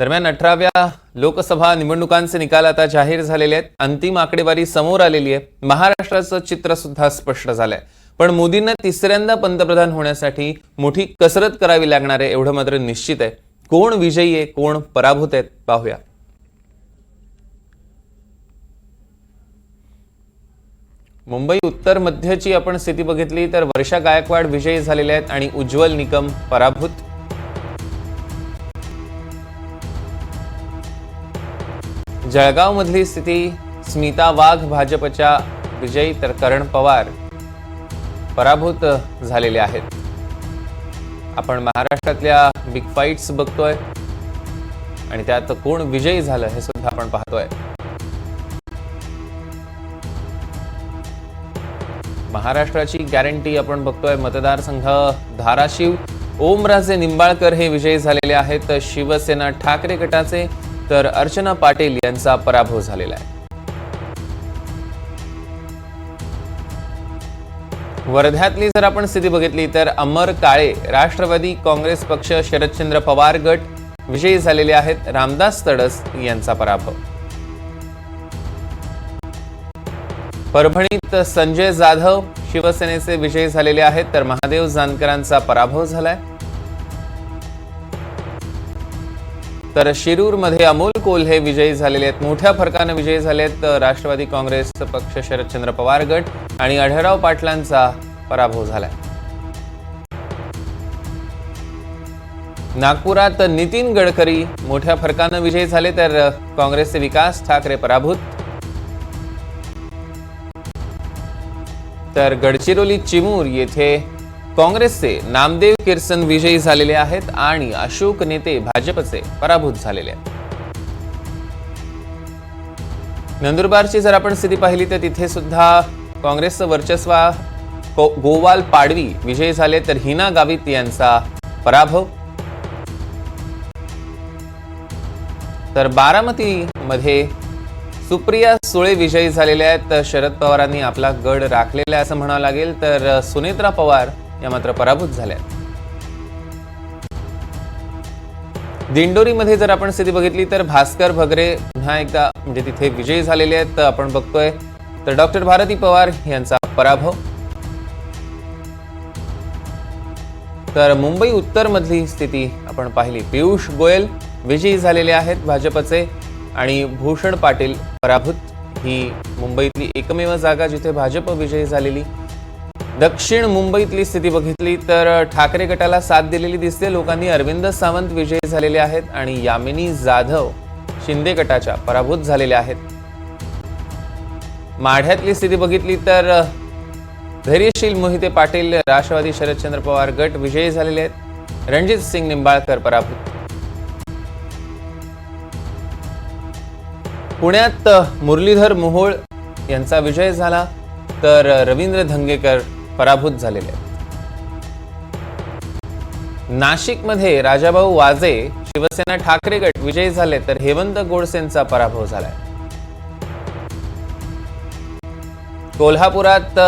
दरम्यान अठराव्या लोकसभा निवडणुकांचे निकाल आता जाहीर झालेले आहेत. अंतिम आकडेवारी समोर आलेली आहे. महाराष्ट्राचं चित्र सुद्धा स्पष्ट झालंय. पण मोदींना तिसऱ्यांदा पंतप्रधान होण्यासाठी मोठी कसरत करावी लागणार आहे एवढं मात्र निश्चित आहे. कोण विजयी आहे कोण पराभूत आहेत पाहूया. मुंबई उत्तर मध्यची आपण स्थिती बघितली तर वर्षा गायकवाड विजयी झालेल्या आहेत आणि उज्ज्वल निकम पराभूत. जळगाव मधली स्थिती स्मिता वाघ भाजपच्या विजयी तर करण पवार पराभूत झालेले आहेत. आपण महाराष्ट्रातल्या बिग फाईट्स बघतोय आणि त्यात कोण विजयी झालं हे सुद्धा आपण पाहतोय. महाराष्ट्राची गॅरंटी आपण बघतोय. मतदारसंघ धाराशिव ओमराजे निंबाळकर हे विजयी झालेले आहेत. शिवसेना ठाकरे गटाचे तर अर्चना पाटील यांचा पराभव झालेला आहे. वर्ध्यातली जर आपण स्थिती बघितली तर अमर काळे राष्ट्रवादी काँग्रेस पक्ष शरदचंद्र पवार गट विजयी झालेले आहेत. रामदास तडस यांचा पराभव. परभणीत संजय जाधव शिवसेनेचे विजयी झालेले आहेत. तर महादेव जानकरांचा पराभव झालाय. तर शिरूरमध्ये अमोल कोल्हे विजयी झालेले आहेत. मोठ्या फरकानं विजयी झाले आहेत. राष्ट्रवादी काँग्रेस पक्ष शरदचंद्र पवार गट आणि आढळराव पाटलांचा पराभव झालाय. नागपुरात नितीन गडकरी मोठ्या फरकानं विजयी झाले तर काँग्रेसचे विकास ठाकरे पराभूत. तर गडचिरोली चिमूर येथे काँग्रेसचे नामदेव किर्सन विजयी झालेले आहेत आणि अशोक नेते भाजपचे पराभूत झालेले आहेत. नंदुरबारची जर आपण स्थिती पाहिली तर तिथे सुद्धा काँग्रेसचं वर्चस्व गोवाल पाडवी विजयी झाले तर हिना गावित यांचा पराभव. तर बारामतीमध्ये सुप्रिया सुळे विजयी झालेल्या आहेत. तर शरद पवारांनी आपला गड राखलेला आहे असं म्हणावं लागेल. तर सुनेत्रा पवार या मात्र पराभूत झाल्या दिंडोरीमध्ये जर आपण स्थिती बघितली तर भास्कर भगरे पुन्हा एकदा म्हणजे तिथे विजयी झालेले आहेत तर आपण बघतोय. तर डॉक्टर भारती पवार यांचा पराभव. तर मुंबई उत्तर मधली स्थिती आपण पाहिली. पियुष गोयल विजयी झालेले आहेत भाजपचे आणि भूषण पाटील पराभूत. ही मुंबईतली एकमेव जागा जिथे भाजप विजयी झालेली दक्षिण मुंबईतली स्थिती बघितली तर ठाकरे गटाला साथ दिलेली दिसते. लोकांनी अरविंद सावंत विजयी झालेले आहेत आणि यामिनी जाधव शिंदे गटाच्या पराभूत झालेल्या आहेत. माढ्यातली स्थिती बघितली तर धैर्यशील मोहिते पाटील राष्ट्रवादी शरदचंद्र पवार गट विजयी झालेले आहेत. रणजित सिंग निंबाळकर पराभूत. पुण्यात मुरलीधर मोहोळ यांचा विजय झाला. तर रवींद्र धंगेकर पराभूत झालेले आहेत. नाशिकमध्ये राजाभाऊ वाजे शिवसेना ठाकरे गट विजयी झाले तर हेमंत गोडसेंचा पराभव झालाय. कोल्हापुरात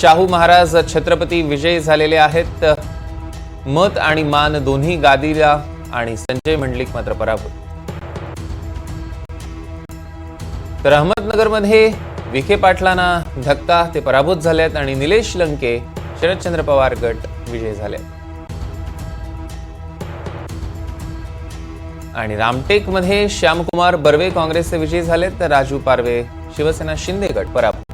शाहू महाराज छत्रपती विजयी झालेले आहेत. मत आणि मान दोन्ही गादीला आणि संजय मंडलिक मात्र पराभूत. तर अहमदनगरमध्ये विखे पाटलांना धक्का ते पराभूत झालेत आणि निलेश लंके शरदचंद्र पवार गट विजयी झाले. आणि रामटेकमध्ये श्यामकुमार बर्वे काँग्रेसचे विजयी झाले तर राजू पारवे शिवसेना शिंदे गट पराभूत.